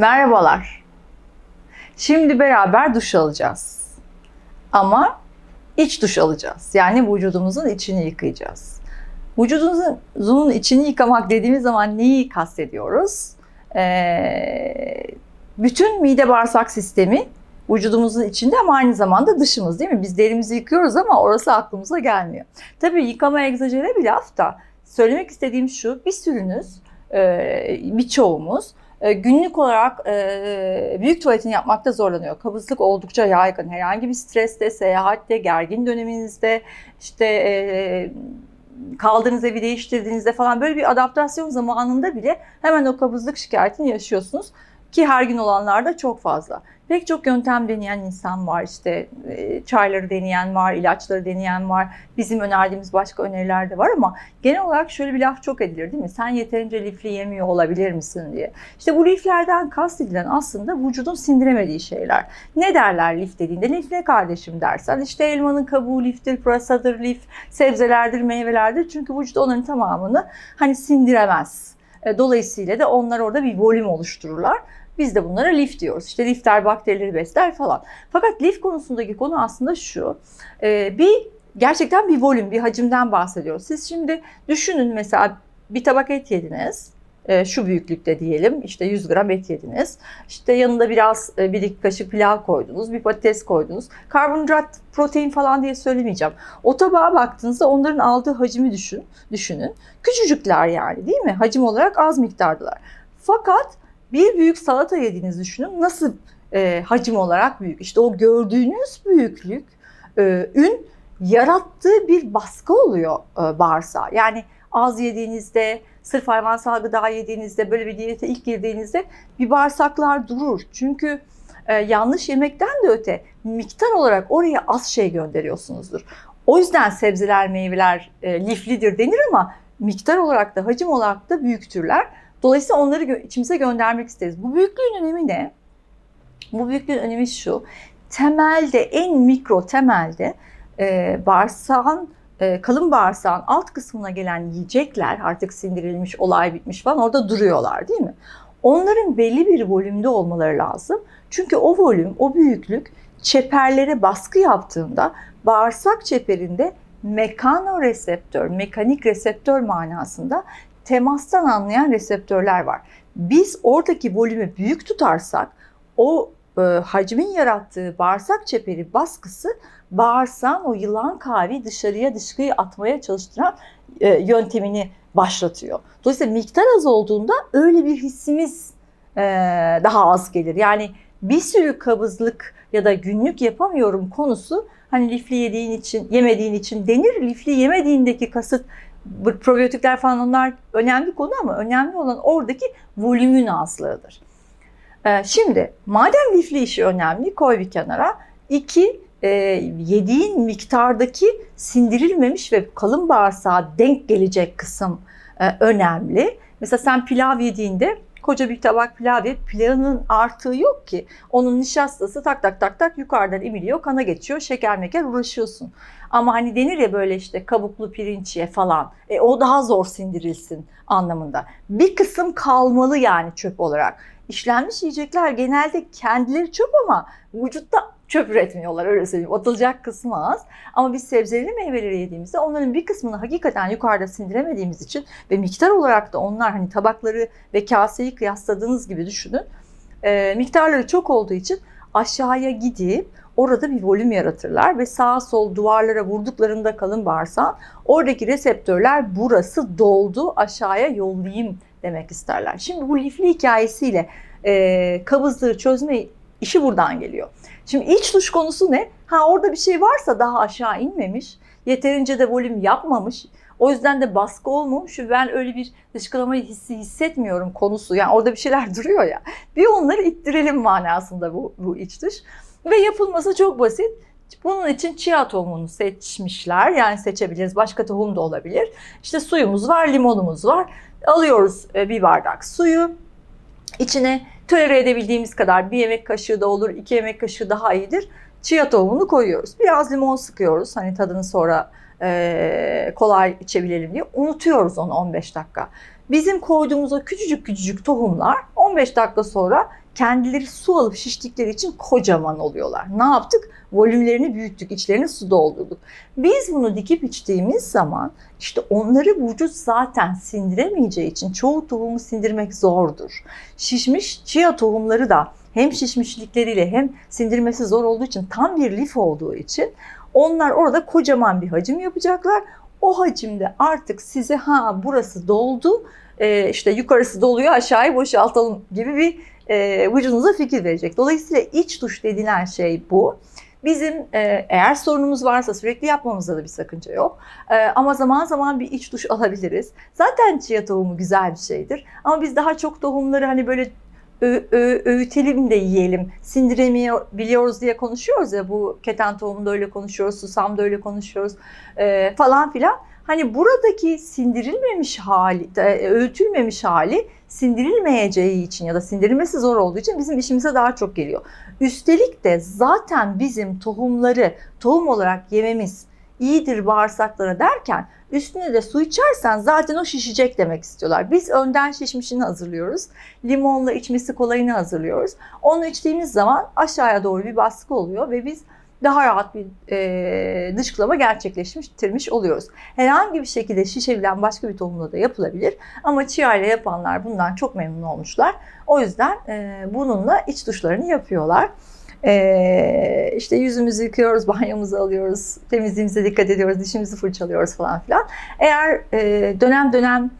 Merhabalar. Şimdi beraber duş alacağız. Ama iç duş alacağız. Yani vücudumuzun içini yıkayacağız. Vücudumuzun içini yıkamak dediğimiz zaman neyi kastediyoruz? Ee, bütün mide bağırsak sistemi vücudumuzun içinde ama aynı zamanda dışımız değil mi? Biz derimizi yıkıyoruz ama orası aklımıza gelmiyor. Tabii yıkama egzajere bir laf da söylemek istediğim şu, bir sürünüz, e, birçoğumuz günlük olarak e, büyük tuvaletini yapmakta zorlanıyor. Kabızlık oldukça yaygın. Herhangi bir streste, seyahatte, gergin döneminizde, işte e, kaldığınız evi değiştirdiğinizde falan böyle bir adaptasyon zamanında bile hemen o kabızlık şikayetini yaşıyorsunuz. Ki her gün olanlar da çok fazla. Pek çok yöntem deneyen insan var. İşte e, çayları deneyen var, ilaçları deneyen var. Bizim önerdiğimiz başka öneriler de var ama genel olarak şöyle bir laf çok edilir değil mi? Sen yeterince lifli yemiyor olabilir misin diye. İşte bu liflerden kastedilen aslında vücudun sindiremediği şeyler. Ne derler lif dediğinde? Lif ne kardeşim dersen işte elmanın kabuğu liftir, pırasadır lif, sebzelerdir, meyvelerdir. Çünkü vücut onların tamamını hani sindiremez. E, Dolayısıyla da onlar orada bir volüm oluştururlar. Biz de bunlara lif diyoruz. İşte lifler bakterileri besler falan. Fakat lif konusundaki konu aslında şu. E, bir gerçekten bir volüm, bir hacimden bahsediyoruz. Siz şimdi düşünün mesela bir tabak et yediniz. E, şu büyüklükte diyelim işte 100 gram et yediniz. İşte yanında biraz e, bir iki kaşık pilav koydunuz, bir patates koydunuz. Karbonhidrat, protein falan diye söylemeyeceğim. O tabağa baktığınızda onların aldığı hacmi düşün, düşünün. Küçücükler yani değil mi? Hacim olarak az miktardılar. Fakat bir büyük salata yediğinizi düşünün. Nasıl e, hacim olarak büyük? İşte o gördüğünüz büyüklük e, ün yarattığı bir baskı oluyor e, bağırsağa. Yani az yediğinizde, sırf hayvansal gıda yediğinizde, böyle bir diyete ilk girdiğinizde bir bağırsaklar durur. Çünkü e, yanlış yemekten de öte miktar olarak oraya az şey gönderiyorsunuzdur. O yüzden sebzeler, meyveler e, liflidir denir ama miktar olarak da hacim olarak da büyüktürler. Dolayısıyla onları gö- içimize göndermek isteriz. Bu büyüklüğün önemi ne? Bu büyüklüğün önemi şu. Temelde, en mikro temelde e, bağırsağın, e, kalın bağırsağın alt kısmına gelen yiyecekler artık sindirilmiş, olay bitmiş falan orada duruyorlar değil mi? Onların belli bir volümde olmaları lazım. Çünkü o volüm, o büyüklük çeperlere baskı yaptığında bağırsak çeperinde mekanoreseptör, mekanik reseptör manasında temastan anlayan reseptörler var. Biz oradaki volümü büyük tutarsak o e, hacmin yarattığı bağırsak çeperi baskısı bağırsağın o yılan kavi dışarıya dışkıyı atmaya çalıştıran e, yöntemini başlatıyor. Dolayısıyla miktar az olduğunda öyle bir hissimiz e, daha az gelir. Yani bir sürü kabızlık ya da günlük yapamıyorum konusu hani lifli yediğin için, yemediğin için denir. Lifli yemediğindeki kasıt probiyotikler falan onlar önemli konu ama önemli olan oradaki volümün azlığıdır. Ee, şimdi madem lifli işi önemli koy bir kenara. İki, e, yediğin miktardaki sindirilmemiş ve kalın bağırsağa denk gelecek kısım e, önemli. Mesela sen pilav yediğinde koca bir tabak pilav ye, pilavın artığı yok ki. Onun nişastası tak tak tak tak yukarıdan emiliyor, kana geçiyor, şeker meker uğraşıyorsun. Ama hani denir ya böyle işte kabuklu pirinç ye falan. E, o daha zor sindirilsin anlamında. Bir kısım kalmalı yani çöp olarak. İşlenmiş yiyecekler genelde kendileri çöp ama vücutta çöp üretmiyorlar öyle söyleyeyim. Atılacak kısmı az. Ama biz sebzeli meyveleri yediğimizde onların bir kısmını hakikaten yukarıda sindiremediğimiz için ve miktar olarak da onlar hani tabakları ve kaseyi kıyasladığınız gibi düşünün. E, miktarları çok olduğu için aşağıya gidip orada bir volüm yaratırlar ve sağ sol duvarlara vurduklarında kalın bağırsağın oradaki reseptörler burası doldu aşağıya yollayayım demek isterler. Şimdi bu lifli hikayesiyle e, kabızlığı çözme işi buradan geliyor. Şimdi iç duş konusu ne? Ha orada bir şey varsa daha aşağı inmemiş, yeterince de volüm yapmamış. O yüzden de baskı olmamış ben öyle bir dışkılama hissi hissetmiyorum konusu. Yani orada bir şeyler duruyor ya. Bir onları ittirelim manasında bu, bu iç dış. Ve yapılması çok basit. Bunun için chia tohumunu seçmişler. Yani seçebiliriz. Başka tohum da olabilir. İşte suyumuz var, limonumuz var. Alıyoruz e, bir bardak suyu. İçine tolere edebildiğimiz kadar bir yemek kaşığı da olur, iki yemek kaşığı daha iyidir. chia tohumunu koyuyoruz. Biraz limon sıkıyoruz. Hani tadını sonra e, kolay içebilelim diye. Unutuyoruz onu 15 dakika. Bizim koyduğumuz o küçücük küçücük tohumlar 15 dakika sonra kendileri su alıp şiştikleri için kocaman oluyorlar. Ne yaptık? Volümlerini büyüttük, içlerine su doldurduk. Biz bunu dikip içtiğimiz zaman işte onları vücut zaten sindiremeyeceği için çoğu tohumu sindirmek zordur. Şişmiş chia tohumları da hem şişmişlikleriyle hem sindirmesi zor olduğu için tam bir lif olduğu için onlar orada kocaman bir hacim yapacaklar. O hacimde artık size ha burası doldu e, işte yukarısı doluyor aşağıyı boşaltalım gibi bir e, vücudunuza fikir verecek. Dolayısıyla iç duş dediğin şey bu. Bizim e, eğer sorunumuz varsa sürekli yapmamızda da bir sakınca yok. E, ama zaman zaman bir iç duş alabiliriz. Zaten chia tohumu güzel bir şeydir. Ama biz daha çok tohumları hani böyle ö- ö- öğütelim de yiyelim, sindiremeyebiliyoruz diye konuşuyoruz ya. Bu keten tohumunda öyle konuşuyoruz, susamda öyle konuşuyoruz e, falan filan. Hani buradaki sindirilmemiş hali, e, öğütülmemiş hali sindirilmeyeceği için ya da sindirilmesi zor olduğu için bizim işimize daha çok geliyor. Üstelik de zaten bizim tohumları tohum olarak yememiz iyidir bağırsaklara derken üstüne de su içersen zaten o şişecek demek istiyorlar. Biz önden şişmişini hazırlıyoruz. Limonla içmesi kolayını hazırlıyoruz. Onu içtiğimiz zaman aşağıya doğru bir baskı oluyor ve biz daha rahat bir e, dışkılama gerçekleştirmiş oluyoruz. Herhangi bir şekilde şişebilen başka bir tohumla da yapılabilir. Ama chia yapanlar bundan çok memnun olmuşlar. O yüzden e, bununla iç duşlarını yapıyorlar. Ee, işte yüzümüzü yıkıyoruz, banyomuzu alıyoruz, temizliğimize dikkat ediyoruz, dişimizi fırçalıyoruz falan filan. Eğer e, dönem dönem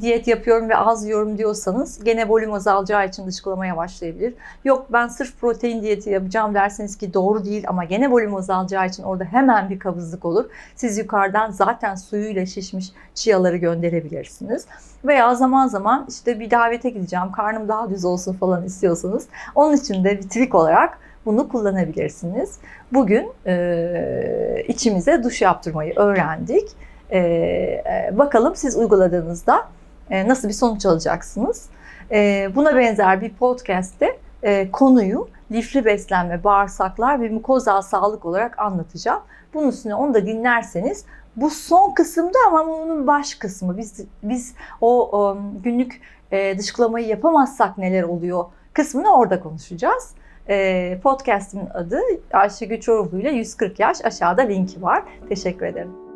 diyet yapıyorum ve az yiyorum diyorsanız gene volüm azalacağı için dışkılamaya başlayabilir. Yok ben sırf protein diyeti yapacağım derseniz ki doğru değil ama gene volüm azalacağı için orada hemen bir kabızlık olur. Siz yukarıdan zaten suyuyla şişmiş chiaları gönderebilirsiniz. Veya zaman zaman işte bir davete gideceğim karnım daha düz olsun falan istiyorsanız onun için de bir trik olarak bunu kullanabilirsiniz. Bugün e, içimize duş yaptırmayı öğrendik. E, bakalım siz uyguladığınızda nasıl bir sonuç alacaksınız? E, buna benzer bir podcast'te e, konuyu lifli beslenme, bağırsaklar ve mukozal sağlık olarak anlatacağım. Bunun üstüne onu da dinlerseniz bu son kısımda ama onun baş kısmı. Biz biz o, günlük e, dışkılamayı yapamazsak neler oluyor kısmını orada konuşacağız. E, podcast'imin adı Ayşegül Çorumlu ile 140 yaş. Aşağıda linki var. Teşekkür ederim.